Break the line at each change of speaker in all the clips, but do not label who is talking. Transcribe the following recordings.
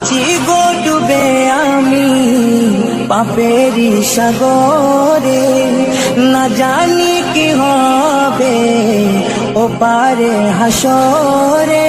গো ডুবে আমি পাপেরি সাগরে না জানি কি হবে ও পারে হাসরে।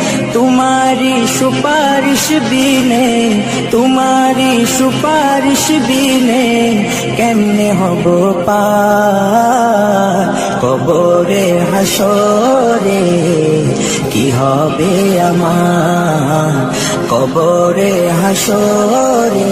তোমারি সুপারিশ বিনে তোমারি সুপারিশ বিনে কেমনে হব পা কবরে হাসরে কি হবে আমার কবরে হাসরে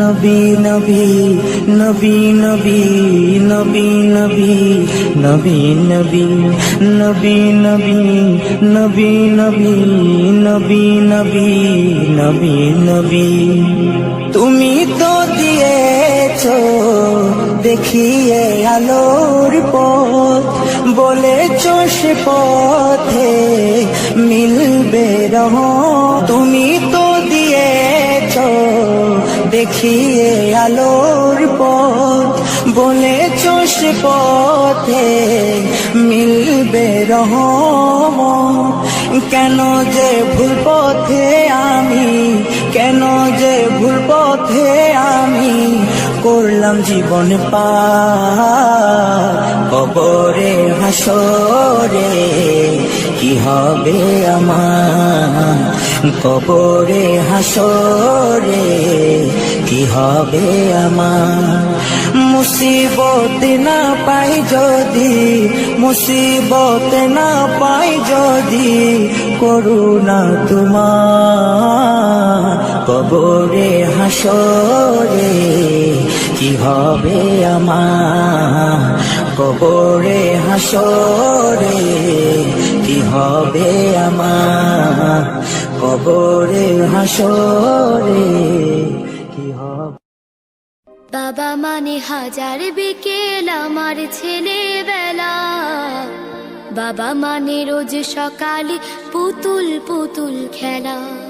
নবী নবী নবী নবী নবী নবী নবী নবী নবী নবী নবী নবী নবী নবী নবী নবী তুমি তো দিয়েছ দেখিয়ে আলোর পথ বলেছ সে পথে মিলবে রহ তুমি তো দেখিয়ে আলোর পথ। বলে চোষ পথে মিলবে রহ কেন যে ভুল পথে আমি, কেন যে ভুল পথে আমি করলাম জীবন পা। কবরে, হাসরে, কি হবে আমার? কবরে, হাসরে, কি হবে আমার? মুসিবত না পাই যদি, মুসিবত না পাই যদি করুণা তোমার। কবরে হাসরে, কি হবে আমার? কবরে হাসরে, কি হবে আমার? কবরে হাসরে, কি হবে?
বাবা মানে হাজার বিকেল আমার ছেলেবেলা। বাবা মানে রোজ সকালে পুতুল পুতুল খেলা।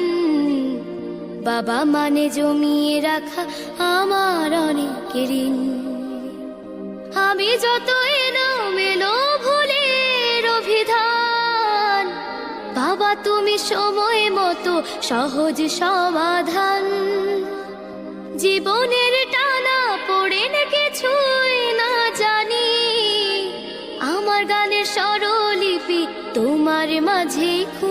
বাবা মানে জমিয়ে রাখা আমার অনেক ঋণ। আমি যত এলো মেলো ভুলের অভিধান, বাবা তুমি সময় মতো সহজ সমাধান। জীবনের টানা পড়ে না কিছুই না জানি, আমার গানের স্বরলিপি তোমার মাঝে খুঁজি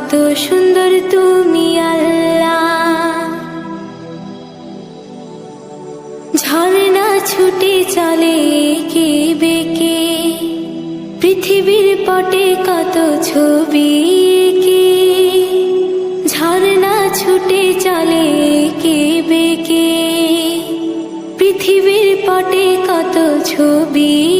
কত সুন্দর তুমি আল্লাহ। ঝর্ণা ছুটে চলে কে বেকে, পৃথিবীর পটে কত ছবি কে ঝর্ণা ছুটে চলে কে বেকে, পৃথিবীর পটে কত ছবি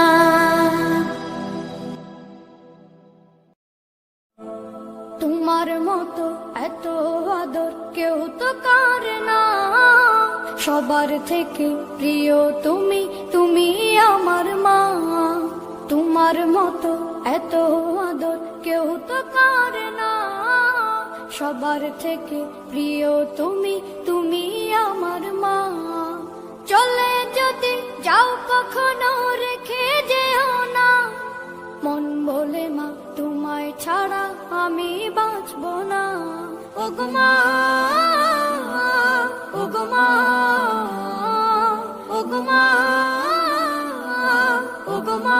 সবার থেকে প্রিয় তুমি তুমি আমার মা। চলে যদি যাও কখনো রেখে যেও না। মন বলে মা, তোমায় ছাড়া আমি বাঁচব না। ওগমা ওগমা ওগমা ওগমা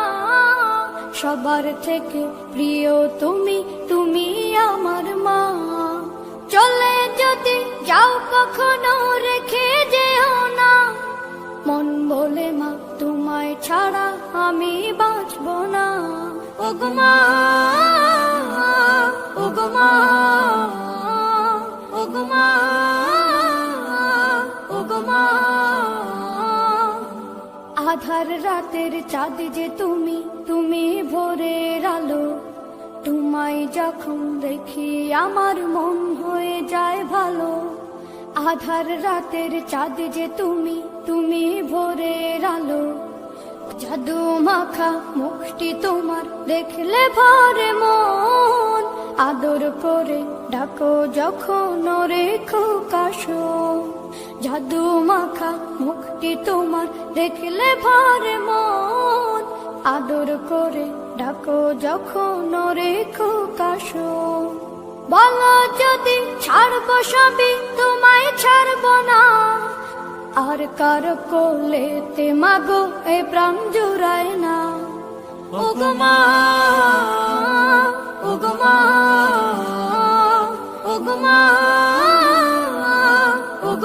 সবার থেকে প্রিয় তুমি তুমি আমার মা। চলে যদি যাও কখনো রেখে যেও না। মন বলে মা, তোমায় ছাড়া আমি বাঁচব না। ওগমা ওগমা ওগমা ওগমা আধার রাতের চাঁদ যে তুমি তুমি ভোরের আলো। তোমায় যখন দেখি আমার মন হয়ে যায় ভালো। আধার রাতের চাঁদ যে তুমি তুমি ভোরের আলো। জাদু মাখা মুখটি তোমার দেখলে ভরে মন। আদর করে ডাকো যখন রেখো কাশো জাদু মাখা মুখটি তোমার দেখলে ভরে মন। আদর করে ডাকো যখন রেখো কাশো। বলো যদি ছাড়বো সবই, তোমায় ছাড়ব না। আর কার কোলেতে মাগো এ প্রাণ জুড়ায় না। ওগমা ওগমা ওগমা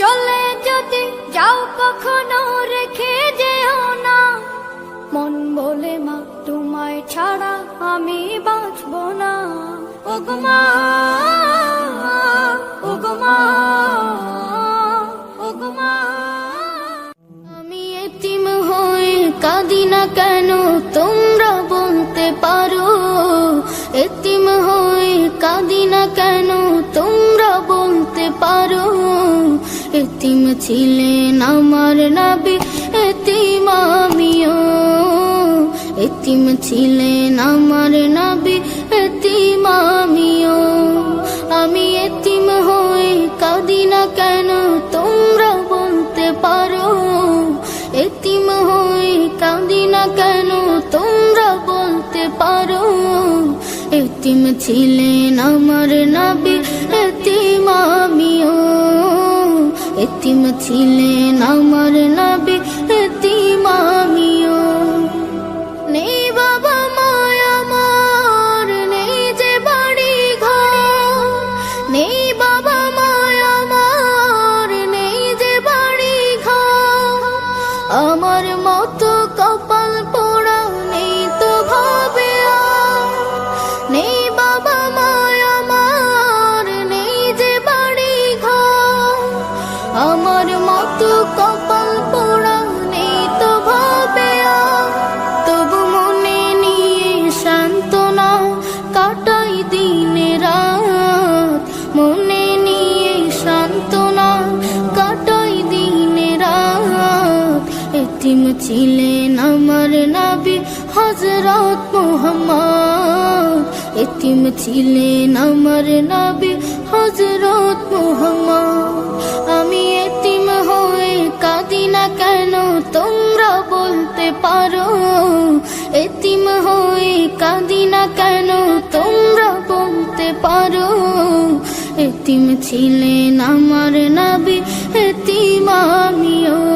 চলে যদি যাও কখনো রেখে যেও না। মন বলে মা, তোমায়
ছাড়া আমি বাঁচব না। ওগমা ওগমা আমি এতিম হয়ে কাঁদি না কেন, তোমরা বলতে পারো। এতিম হয়ে কাঁদি না কেন, তোমরা বলতে পারো। এতিম ছিলেন আমার নাবি, এতিম আমিও। এতিম ছিলেন আমার নাবি, এতিম আমিও। আমি এতিম হয়ে কাঁদি না কেন, তোমরা বলতে পারো। এতিম হয়ে কাঁদি না কেন, তোমরা বলতে পারো। এতিম ছিলেন আমার নাবি, এতিম আমিও। এতিম ছিলেন আমার নাবি ছিলেন আমার নাবি হজরত মোহাম্মদ। এতিম ছিলেন আমার নাবি হজরত মোহাম্মদ। আমি এতিম হয়ে কাঁদি না কেন তোমরা বলতে পারো? এতিম হয়ে কাঁদি না কেন তোমরা বলতে পারো? এতিম ছিলেন আমার নাবি, এতিম আমিও।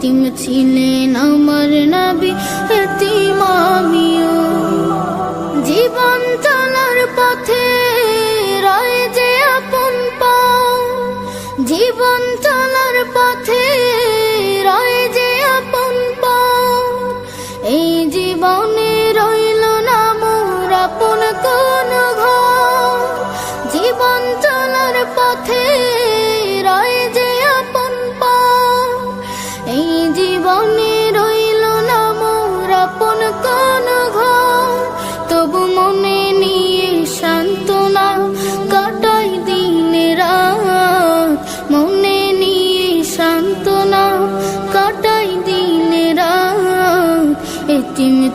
এতিম ছিলেন আমার নবী এতিম আমিও। জীবন চলার পথে রয়ে যে আপন পাও জীবন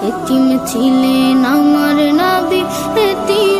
এতিম ছিলেন আমার নাবি এতিম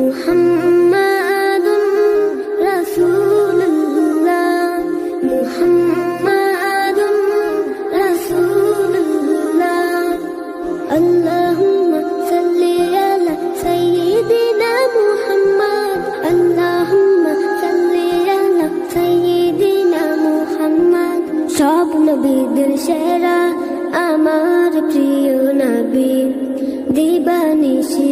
محمد رسول الله محمد رسول الله اللهم صل على سيدنا محمد اللهم صل على سيدنا محمد সব নবীদের সেরা আমার প্রিয় নবী দিবানিশী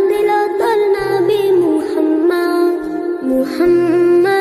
محمد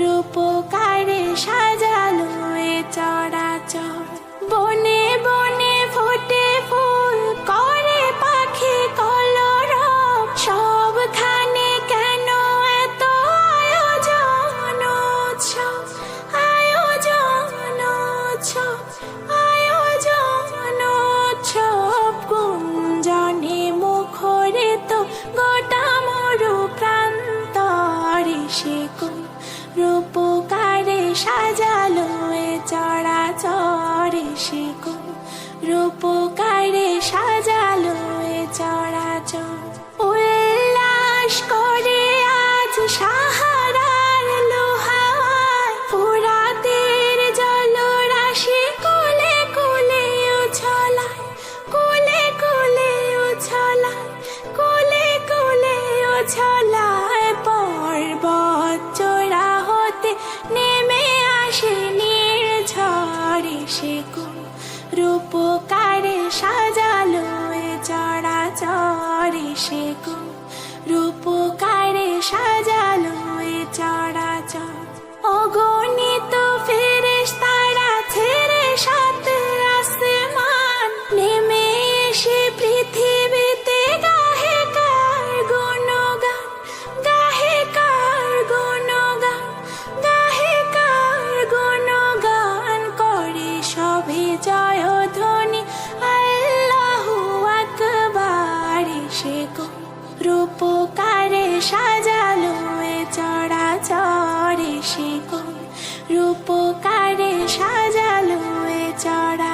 রূপকারে সাজালো এ চরাচর। সাজালো এ চড়ে সে রূপকারে সাজালো এ চড়া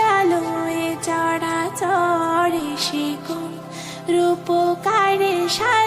উপকারে সার